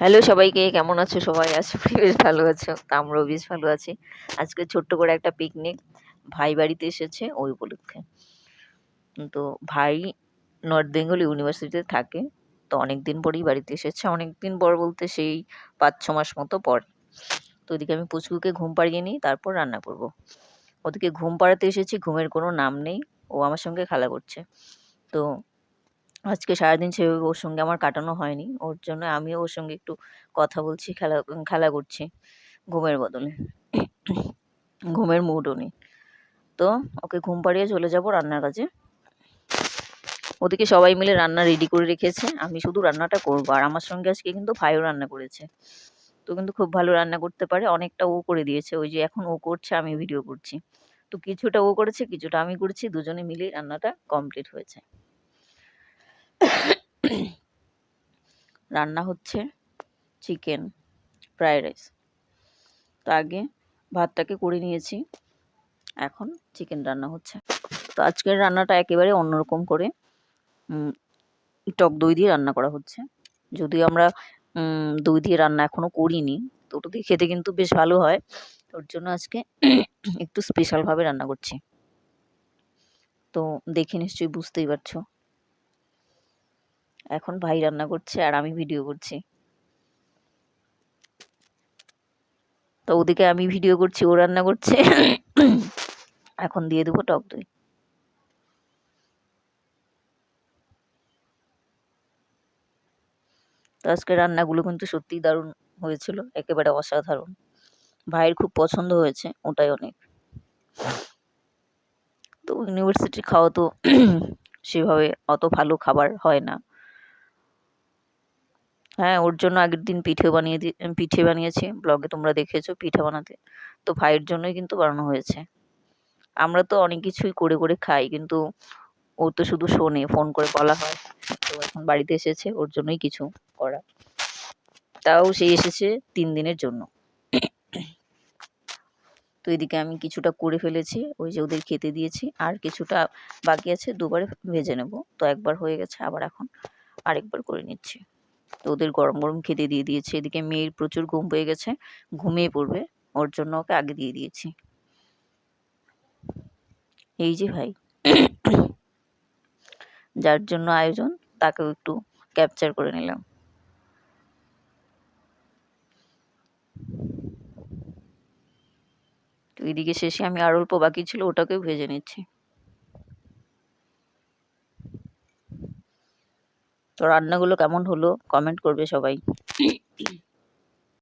Hello সবাইকে, কেমন আছো সবাই? করি বেশ ভালো আছো। আমরাও বেশ ভালো আছি। আজকে ছোট্ট করে একটা পিকনিক ভাই বাড়িতে এসেছে, ওই উপলক্ষে। তো ভাই নর্থ বেঙ্গল ইউনিভার্সিটিতে থাকে, তো অনেক দিন পরেই বাড়িতে এসেছে। অনেক দিন পর বলতে সেই পাঁচ, ছ মাস মতো পর। তো ওদিকে আমি পুচকুকে ঘুম পাড়িয়ে নিই, তারপর রান্না করব। ওদিকে ঘুম পাড়াতে এসেছি, ঘুমের কোনো নাম নেই। ও আমার সঙ্গে খেলা করছে। তো আজকে সারাদিন সেভাবে ওর সঙ্গে আমার কাটানো হয়নি। ওর জন্য আমিও ওর সঙ্গে একটু কথা বলছি, খেলা খেলা করছি ঘুমের বদলে। ঘুমের মুডও নেই। তো ওকে ঘুম পাড়িয়ে চলে যাব রান্নার কাজে। ওদিকে সবাই মিলে রান্না রেডি করে রেখেছে। আমি শুধু রান্নাটা করব। আর আমার সঙ্গে আজকে কিন্তু ভাইও রান্না করেছে। তো কিন্তু খুব ভালো রান্না করতে পারে। অনেকটা ও করে দিয়েছে। ওই যে এখন ও করছে, আমি ভিডিও করছি। তো কিছুটা ও করেছে, কিছুটা আমি করেছি। দুজনে মিলেই রান্নাটা কমপ্লিট হয়েছে। রান্না হচ্ছে চিকেন ফ্রায়েড রাইস। তো আগে ভাতটাকে করে নিয়েছি, এখন চিকেন রান্না হচ্ছে। তো আজকের রান্নাটা একেবারে অন্যরকম করে টক দই দিয়ে রান্না করা হচ্ছে। যদিও আমরা দই দিয়ে রান্না এখনও করিনি, তো ওটা দিয়ে খেতে কিন্তু বেশ ভালো হয়। ওর জন্য আজকে একটু স্পেশালভাবে রান্না করছি। তো দেখে নিশ্চয়ই বুঝতেই পারছ। এখন ভাই রান্না করছে আর আমি ভিডিও করছি। তো ওদিকে আমি ভিডিও করছি, ও রান্না করছে। এখন দিয়ে দেবো টক দই। তো আজকে রান্নাগুলো কিন্তু সত্যিই দারুণ হয়েছিল, একেবারে অসাধারণ। ভাইয়ের খুব পছন্দ হয়েছে, ওটাই অনেক। তো ইউনিভার্সিটির খাওয়া তো সেভাবে অত ভালো খাবার হয় না। হ্যাঁ ওর জন্য আগের দিন পিঠে বানিয়ে দি পিঠে বানিয়েছি। ব্লগে তোমরা দেখেছ পিঠে বানাতে। তো ভাইয়ের জন্যই কিন্তু বানানো হয়েছে। আমরা তো অনেক কিছুই করে করে খাই, কিন্তু ও তো শুধু শোনে, ফোন করে বলা হয়। তো এখন বাড়িতে এসেছে, ওর জন্যই কিছু করা তাও সে এসেছে তিন দিনের জন্য। তো এদিকে আমি কিছুটা করে ফেলেছি, ওই যে ওদের খেতে দিয়েছি। আর কিছুটা বাকি আছে, দুবারে ভেজে নেব। তো একবার হয়ে গেছে, আবার এখন আরেকবার করে নিচ্ছি। তো ওদের গরম গরম খেতে দিয়ে দিয়েছি। এদিকে মেয়ের প্রচুর ঘুম পেয়ে গেছে, ঘুমিয়ে পড়বে। ওর জন্য ওকে আগে দিয়ে দিয়েছি। এই যে ভাই, যার জন্য আয়োজন, তাকেও একটু ক্যাপচার করে নিলাম। তো এদিকে শেষে আমি আর অল্প বাকি ছিল, ওটাকেও ভেজে নিচ্ছি। তো রান্নাগুলো কেমন হলো? কমেন্ট করবে সবাই।